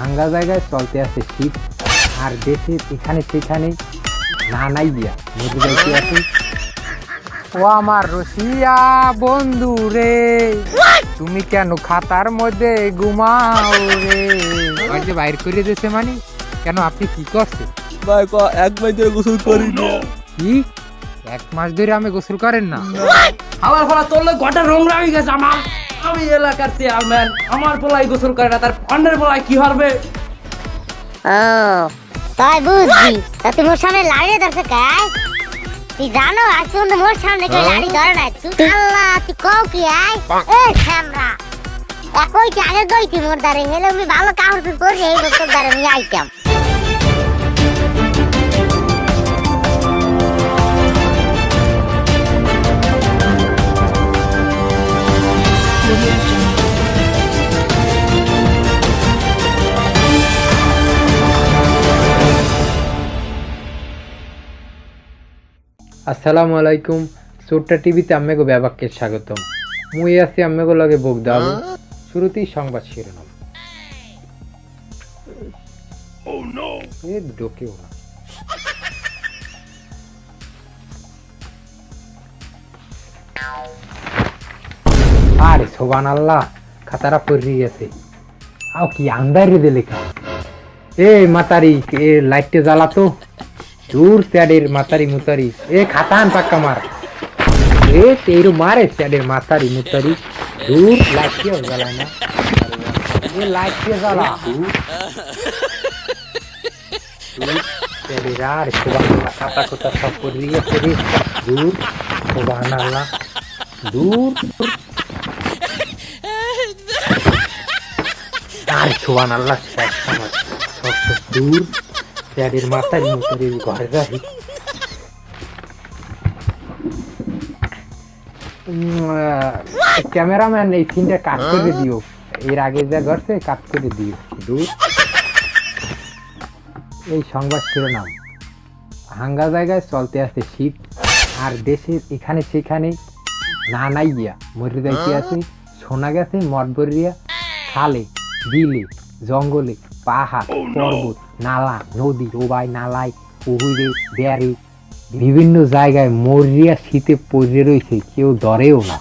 ভাঙ্গা জায়গায় চলতে আছে শীত আর দেশে এখানে সেখানে না নাই দিয়া। নদী যাইতে আছে? ও আমার রসিয়া বন্ধু রে। তুমি কেন খাতার মধ্যে ঘুমাও রে? ওই যে বাইর করে দিয়েছে মানে? কেন আপনি কি করছেন? ভাই এক মাস ধরে গোসল করি না কি? এক মাস ধরে আমি গোসল করেন না? আমার ফলা তোরলে গোটা রং রাঙি গেছে আমার। আমি এলাকার চেয়ারম্যান আমার পোলাই গোসল করে না তার অন্যের পোলাই কি হবে ও তাই বুঝছি। তা তুই মোর সামনে লাড়িয়ে ধরছে কাই? তুই জানো আজ পর্যন্ত মোর সামনে কেউ লাড়ি ধরে নাই। তুই আল্লাহ তুই কও কি আই? এ শ্যামরা একই কি আগে গই তুই মোর দ্বারে হেলে আমি ভালো কাপড় তুই করি এই তোর দ্বারে আমি আইতাম। আসসালামু আলাইকুম। চোরটা টিভিতে আম্মেগো ব্যাবাককে স্বাগতম। মুই আছি আম্মেগো লগে বুক দাও শুরুতেই সংবাদ শিরোনাম। এ ঢোকেও না। আরে সোবান আল্লাহ খাতারা পড়ে গেছে। আও কি আন্দারে দিলে কা এ মাতারি এ লাইটটা জ্বালাতো। দূর স্যাডের মাতারি মুতারি এ খাতান পাক্কা মার এ তেরু মারে স্যাডের মাতারি মুতারি দূর লাইট কেউ জ্বালায় না এ লাইট কে জ্বালা দূর স্যাডের আর সুবাহ খাতা কোতা সব করে গেছে রে দূর সুবাহ আল্লাহ দূর আর সুবান আল্লাহ শেষ আমার প্যাডের মাথায় মুখের ঘরে রাখি ক্যামেরাম্যান এই সিনটা কাট করে দিও এর আগে যা ঘরছে কাট করে দিও দূর এই সংবাদ শিরোনাম। হাঙ্গা জায়গায় চলতে আছে শীত। আর দেশের এখানে সেখানে না নাই গিয়া মরে যাইতে আছে শোনা গেছে মঠবরিয়া খালে বিলে। জঙ্গলে পাহাড় পর্বত নালা নদী ডোবাই নালায় পুকুরে বেয়ারে বিভিন্ন জায়গায় মরিয়া শীতে পড়ে রয়েছে কেউ ধরেও না।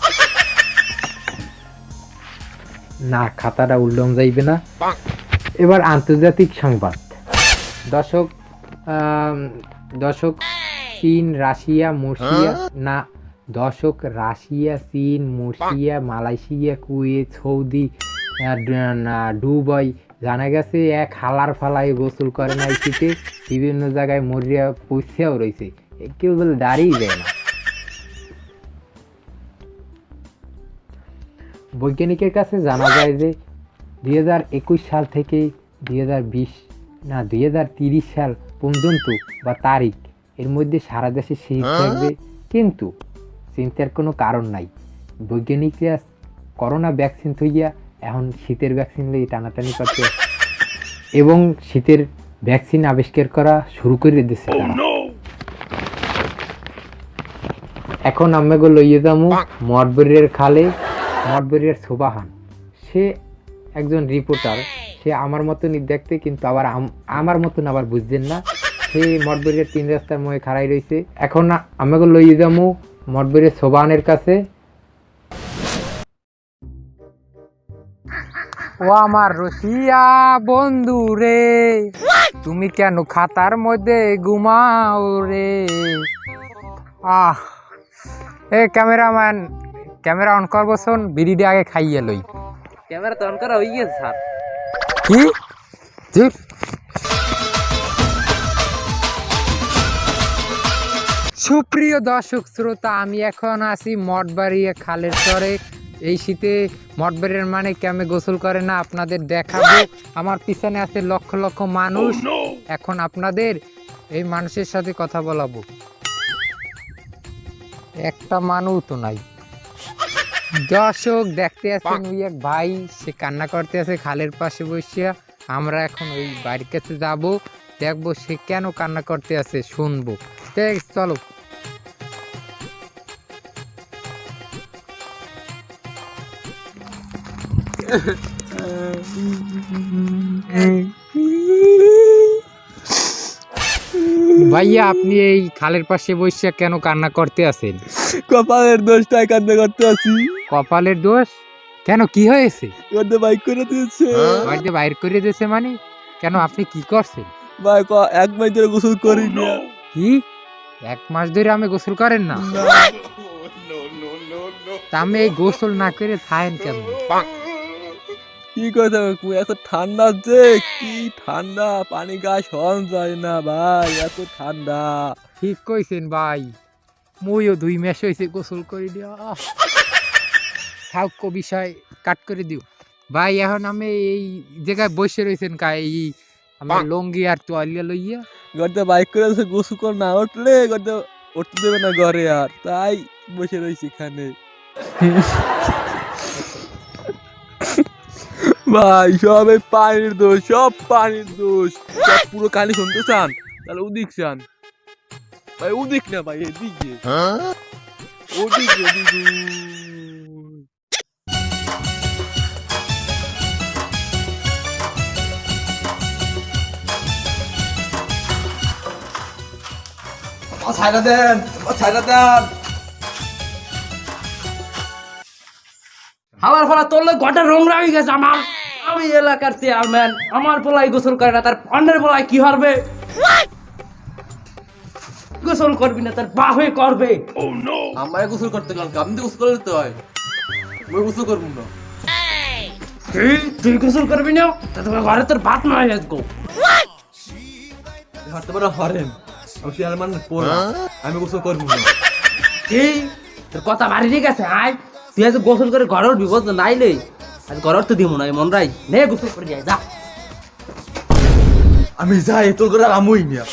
না খাতাটা উল্লম যাইবে না। এবার আন্তর্জাতিক সংবাদ। দর্শক দর্শক চীন রাশিয়া মুর্শিয়া না দর্শক রাশিয়া চীন মুর্শিয়া মালয়েশিয়া কুয়েত সৌদি আহ, ড- না, দুবাই জানা গেছে এক হালার ফালায় গোসল করে নাই শীতে বিভিন্ন জায়গায় মরিয়া পৌঁছেও রয়েছে কেউ বলে দাঁড়িয়ে দেয় না। বৈজ্ঞানিকের কাছে জানা যায় যে দুই হাজার একুশ সাল থেকে দুই হাজার বিশ না দুই হাজার তিরিশ সাল পর্যন্ত বা তারিখ এর মধ্যে সারা দেশে শীত থাকবে। কিন্তু চিন্তার কোনো কারণ নাই। বৈজ্ঞানিকরা করোনা ভ্যাকসিন থইয়া এখন শীতের ভ্যাকসিন লই টানাটানি করতে এবং শীতের ভ্যাকসিন আবিষ্কার করা শুরু করে দিচ্ছে তারা। এখন আমি গো লইয়ে যাব মঠবরিয়ার খালে মঠবরিয়ার সোবাহান। সে একজন রিপোর্টার সে আমার মতনই দেখতে কিন্তু আবার আম- আমার মতন আবার বুঝছেন না। সে মঠবরিয়ার তিন রাস্তার মধ্যে খাড়াই রয়েছে এখন আমাকে লইয়ে যাব মঠবরিয়ার সোবাহানের কাছে। ও আমার রসিয়া বন্ধু রে। তুমি কেন খাতার মধ্যে ঘুমাও রে? আহ এ ক্যামেরাম্যান ক্যামেরা অন করব শোন বিড়িটা আগে খাইয়ে লই। ক্যামেরা তো অন করা হয়ে গেছে স্যার। কি? চুপ সুপ্রিয় দর্শক শ্রোতা আমি এখন আছি মঠবাড়িয়া খালের চরে। এই শীতে মঠবাড়িয়ার মানে কেমে গোসল করে না? আপনাদের দেখাবো। আমার পিছনে আছে লক্ষ লক্ষ মানুষ। এখন আপনাদের এই মানুষের সাথে কথা বলাবো। একটা মানুষ তো নাই। দর্শক দেখতে আছেন ওই এক ভাই। সে কান্না করতে আছে খালের পাশে বসিয়া। আমরা এখন ওই বাড়ির কাছে যাব। দেখব সে কেন কান্না করতে আছে শুনব। চলো। ভাইয়া আপনি এই খালের পাশে বসে কেন কান্না করতে আছেন? কপালের দোষটাই কান্না করতে আছি। কপালের দোষ? কেন কি হয়েছে? বাইক করে দিয়েছে। বাড়িতে বাইর করে দিয়েছে মানে? কেন আপনি কি করছেন? ভাই এক মাস ধরে গোসল করি না। কি? এক মাস ধরে আমি গোসল করেন না? তা আমি এই গোসল না করে থাকেন কেন কি করতে হবে এত ঠান্ডা যে? কি ঠান্ডা? পানি গায়ে সহন যায় না ভাই এত ঠান্ডা। ঠিক কইছেন ভাই। মইও দুই মাস হয়েছে গোসল করে দিয়া। থাক বিষয় কাট করে দিও। ভাই এখন আমি এই জায়গায় বসে রয়েছেন কা এই আমার লঙ্গি আর তোয়ালিয়া লইয়া। গড়তে বাইক করে গোসল করে না উঠলে গড়তে উঠতে দেবে না ঘরে আর। তাই বসে রয়েছি এখানে। ভাই সব পানির দোষ সব পানির দোষ। সব পুরো কানি শুনতে চান তাহলে উদিক চান ভাই উদিক না ভাই এদিকে ওদিকে ওদিকে ছাইরা দেন ছাইরা দেন। আমার ফলা তোরলে গোটা নোংরা হয়ে গেছে আমার। আমি এলাকার চেয়ারম্যান আমার পোলাই গোসল করে না তার ফান্ডের পোলাই কি হবে গোসল করবি না তার বাপে করবে। আমার গোসল করতে গেলাম আপনি তো গোসল করতে হয়। আমি গোসল করব না? তুই গোসল করবি না? তা তোমার ঘরে তোর ভাত নয় আজগো হাঁটতে পারা হরেন। আমি চেয়ারম্যান পড়া। আমি গোসল করব না। তোর কথা বাড়ি ঠিক আছে আয়। তুই আজ গোসল করে ঘরের বিপদ নাইলে আজ ঘরের তো দিব না মন রাই। নে গোসল করে যাই যা। আমি যাই তোর করে আমই না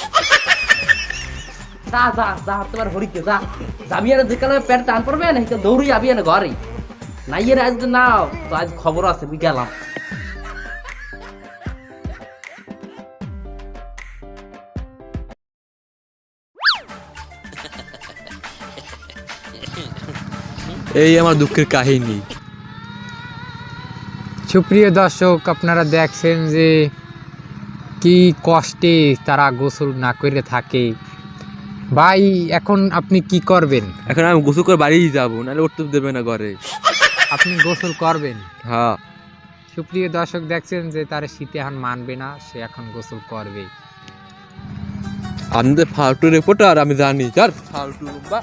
যা যা যা তোমার হরিকে যা। যাবি আর যেখানে প্যান্ট টান পড়বে না তো দৌড়ি যাবি না ঘরে নাই এর আজ তো না তো আজ খবর আছে আমি গেলাম। এই আমার দুঃখের কাহিনী। সুপ্রিয় দর্শক আপনারা দেখছেন যে কি কষ্টে তারা গোসল না করে থাকে। ভাই এখন আপনি কি করবেন? এখন আমি গোসল করে বাড়ি যাব নাহলে উঠতে দেবে না ঘরে। আপনি গোসল করবেন? হ্যাঁ। সুপ্রিয় দর্শক দেখছেন যে তার শীতে এখন মানবে না সে এখন গোসল করবে। আমাদের ফালতু রিপোর্টার আমি জানি। যার ফালতু বা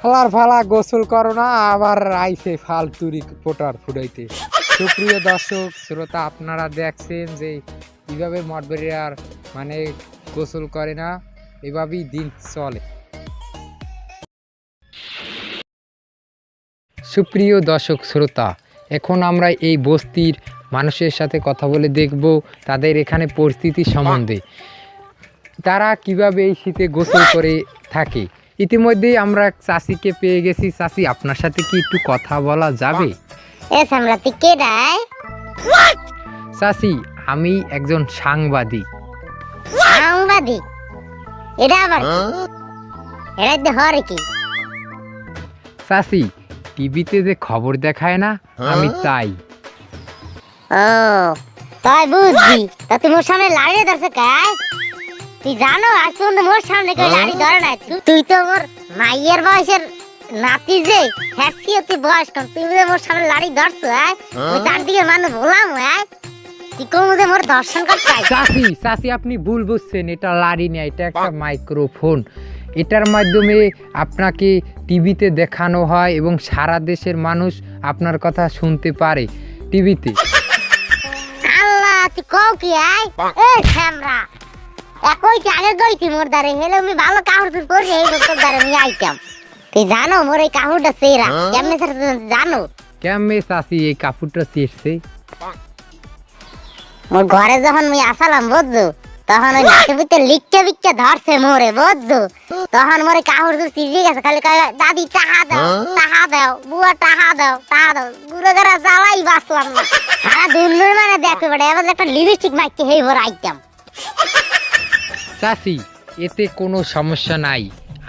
ফালার ফালা গোসল করো না, আবার আইসে ফালতুরি পোটার ফুটাইতে। সুপ্রিয় দর্শক, শ্রোতা, আপনারা দেখছেন যে কীভাবে মঠবেরিয়ার মানে গোসল করে না, এভাবেই দিন চলে। সুপ্রিয় দর্শক, শ্রোতা, এখন আমরা এই বস্তির মানুষের সাথে কথা বলে দেখব তাদের এখানে পরিস্থিতি সম্বন্ধে। তারা কীভাবে এই শীতে গোসল করে থাকে? ইতিমধ্যেই আমরা এক চাষিকে পেয়ে গেছি। চাষি আপনার সাথে কি একটু কথা বলা যাবে? এ সামরা তুই কে ডাই চাষি আমি একজন সাংবাদিক। সাংবাদিক? এটা আবার কি? এটা হরে কি? চাষি টিভিতে যে খবর দেখায় না আমি তাই। ও তাই বুঝছি। তা তুই মোর সামনে লাড়িয়ে ধরছে কাই তুই জানো আজ পর্যন্ত মোর সামনে কেউ লাড়ি ধরে তু- তুই তো মোর মাইয়ের বয়সের নাতি যে হ্যাপি তুই বয়স কম তুই যে মোর সামনে লাড়ি ধরছো হ্যাঁ? আমি চারদিকে মানুষ বললাম হ্যাঁ? তুই কোন যে মোর দর্শন করতে চাষি চাষি আপনি ভুল বুঝছেন এটা লাড়ি না এটা একটা মাইক্রোফোন। এটার মাধ্যমে আপনাকে টিভিতে দেখানো হয় এবং সারা দেশের মানুষ আপনার কথা শুনতে পারে টিভিতে। আল্লাহ তুই কও কি আই এ শ্যামরা একই আগে গইতি মোর দ্বারে? হেলে আমি ভালো কাহুর তুই করি এই তোর দ্বারে আমি আইতাম। তুই জানো মোর এই কাহুরটা সেরা কেমনে স্যার জানো? কেমনে চাষি এই কাপড়টা ছিঁড়ছে মোর ঘরে যখন আমি আসালাম বুঝছ? তখন ওই নাকে ভিতরে লিখতে বিকতে ধরছে মোরে বুঝছ? তখন মোরে কাহুর তুই চিড়িয়ে গেছে খালি কয় দাদি টাহা দাও টাহা দাও বুয়া টাহা দাও টাহা দাও গুড়ো গড়া জ্বালাই বাঁচলাম। না সারা দুর্নুর মানে দেখতে পারে এবার একটা লিপস্টিক মাইকে হেই ভর আইতাম। চাষি এতে কোনো সমস্যা নাই।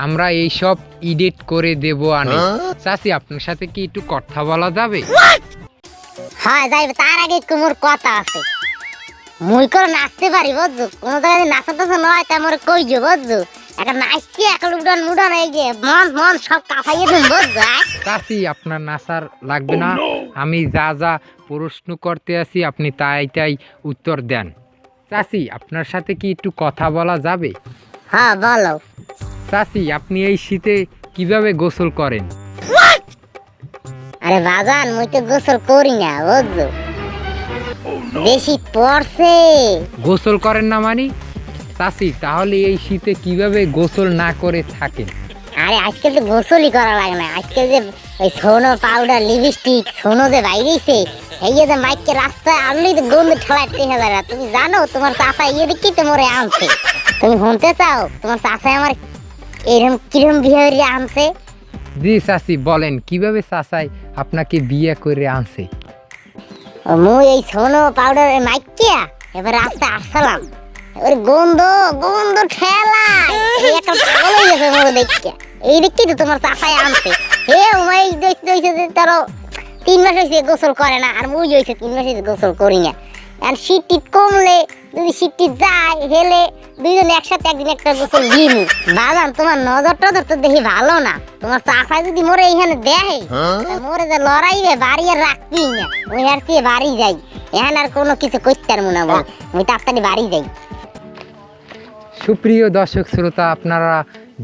আমরা এইসব এডিট করে দেবো আনে চাচি আপনার সাথে কি একটু কথা বলা যাবে? হয় যাইবে তার আগে কুমোর কথা আছে। মুই করে নাচতে পারি বুঝছ? কোনো জায়গায় নাচা টাচা নয় তা মোরে কইছো বুঝছ? একটা নাচছি এক উডান মুডান এই যে মন মন সব কাঁপাইয়ে দিন বুঝছ? আয়? চাচি আপনার নাচার লাগবে না। আমি যা যা প্রশ্ন করতে আছি আপনি তাই তাই উত্তর দেন। চাচি আপনার সাথে কি একটু কথা বলা যাবে? হ্যাঁ বলো। চাচি আপনি এই শীতে কীভাবে গোসল করেন? আরে বাজান মুই তো গোসল করি না বুঝছ? বেশি পড়ছে। গোসল করেন না মানে? চাচি তাহলে এই শীতে কীভাবে গোসল না করে থাকেন? আরে আজকাল তো গোসলই করা লাগে না। আজকাল যে ওই সোনো পাউডার লিপস্টিক সোনো যে বাইরেছে এই যে মাইককে রাস্তায় আনলেই তো গন্ধ ঠেলায় টেহা যায় তুমি জানো তোমার চাষা ইয়ে দেখি তো মরে আনছে তুমি শুনতে চাও তোমার চাষায় আমার এরকম কিরম বিহেভিয়ার আনছে জি চাচি বলেন কীভাবে চাচাই আপনাকে বিয়ে করে আনছে মুই এই সোনো পাউডার মাইকিয়া এবার রাস্তায় আসলাম ওর গন্ধ গন্ধ ঠেলা এই একটা পাগল হয়ে গেছে মোর দেখিয়া এই দেখি তো তোমার চাষায় আনছে হে উমাই দেখতে যে তারও তিন মাস হয়েছে গোসল করে না, আর মুই হয়েছে তিন মাস হয়েছে গোসল করি না। আর শীত টিট কমলে, যদি শীত টিট যায়, হেলে, দুইজন একসাথে একদিন একটা গোসল দিন বাজান, তোমার নজর টজর তো দেখি ভালো না। তোমার চাষায় যদি মোরে এইখানে দেয় তা মোরে যে লড়াইবে, বাড়ি আর রাখবি না। ওই আর তুই বাড়ি যাই। এখন আর কোনো কিছু করতে পারব না। বল আমি তাড়াতাড়ি বাড়ি যাই। সুপ্রিয় দর্শক শ্রোতা, আপনারা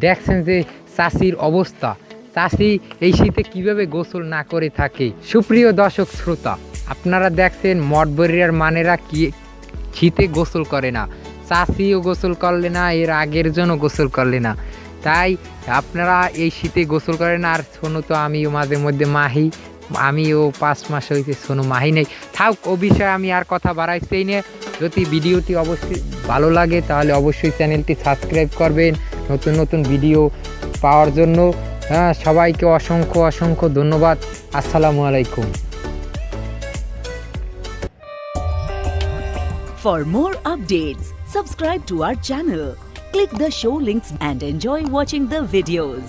দেখছেন যে চাষির অবস্থা। চাষি এই শীতে কীভাবে গোসল না করে থাকে? সুপ্রিয় দর্শক শ্রোতা, আপনারা দেখছেন মঠবরিয়ার মানেরা কি শীতে গোসল করে না। চাষিও গোসল করলে না, এর আগের জন্য গোসল করলে না। তাই আপনারা এই শীতে গোসল করেন আর শোনো তো আমিও মাঝে মধ্যে মাহি। আমিও পাঁচ মাস হয়েছে শোনো মাহি নেই। থাক ও বিষয়ে আমি আর কথা বাড়াইতেই না যদি ভিডিওটি অবশ্যই ভালো লাগে, তাহলে অবশ্যই চ্যানেলটি সাবস্ক্রাইব করবেন। নতুন নতুন ভিডিও পাওয়ার জন্য হ্যাঁ সবাইকে অসংখ্য অসংখ্য ধন্যবাদ আসসালামু আলাইকুম For more updates, subscribe to our channel, click the show links and enjoy watching the videos.